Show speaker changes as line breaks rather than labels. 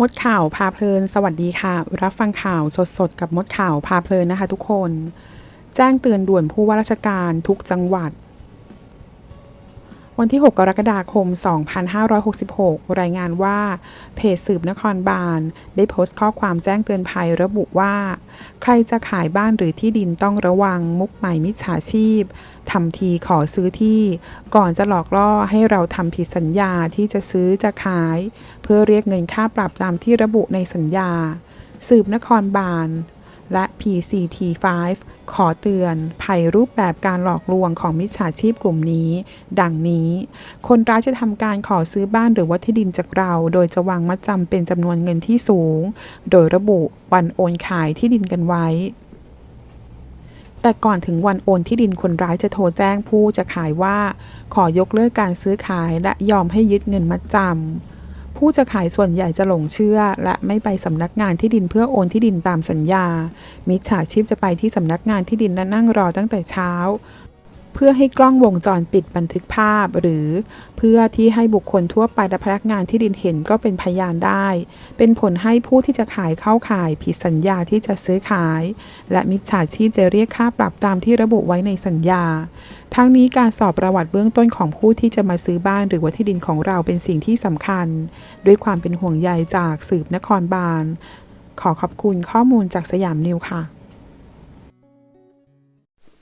มดข่าวพาเพลิน สวัสดีค่ะ รับฟังข่าวสดๆ กับมดข่าวพาเพลินนะคะ ทุกคน แจ้งเตือนด่วนผู้ว่าราชการทุกจังหวัด วันที่ 6 กรกฎาคม 2566 รายงานว่า เพจสืบนครบาล ได้โพสต์ข้อความแจ้งเตือนภัยระบุว่า ใครจะขายบ้านหรือที่ดินต้องระวังมุกใหม่มิจฉาชีพทำทีขอซื้อที่ ก่อนจะหลอกล่อให้เราทำผิดสัญญาที่จะซื้อจะขาย เพื่อเรียกเงินค่าปรับตามที่ระบุในสัญญา สืบนครบาล และ PCT5 ขอเตือนภัยรูปแบบการหลอกลวงของมิจฉาชีพกลุ่มนี้ ดังนี้ คนร้ายจะทำการขอซื้อบ้านหรือว่าที่ดินจากเรา โดยจะวางมัดจำเป็นจำนวนเงินที่สูง โดยระบุวันโอนขายที่ดินกันไว้ แต่ก่อนถึงวันโอนที่ดินคนร้ายจะโทรแจ้งผู้จะขายว่า ขอยกเลิกการซื้อขายและยอมให้ยึดเงินมัดจำ ผู้จะขายส่วนใหญ่จะหลงเชื่อ และไม่ไปสำนักงานที่ดินเพื่อโอนที่ดินตามสัญญา มิจฉาชีพจะไปที่สำนักงานที่ดินและนั่งรอตั้งแต่เช้า เพื่อให้กล้องวงจรปิดบันทึกภาพ หรือเพื่อที่ให้บุคคลทั่วไปและพนักงานที่ดินเห็นก็เป็นพยานได้ เป็นผลให้ผู้ที่จะขายเข้าขายผิดสัญญาที่จะซื้อขาย และมิจฉาชีพจะเรียกค่าปรับตามที่ระบุไว้ในสัญญา ทั้งนี้การสอบประวัติเบื้องต้นของผู้ที่จะมาซื้อบ้านหรือว่าที่ดินของเราเป็นสิ่งที่สำคัญ ด้วยความเป็นห่วงใยจากสืบนครบาลขอขอบคุณข้อมูลจากสยามนิวค่ะ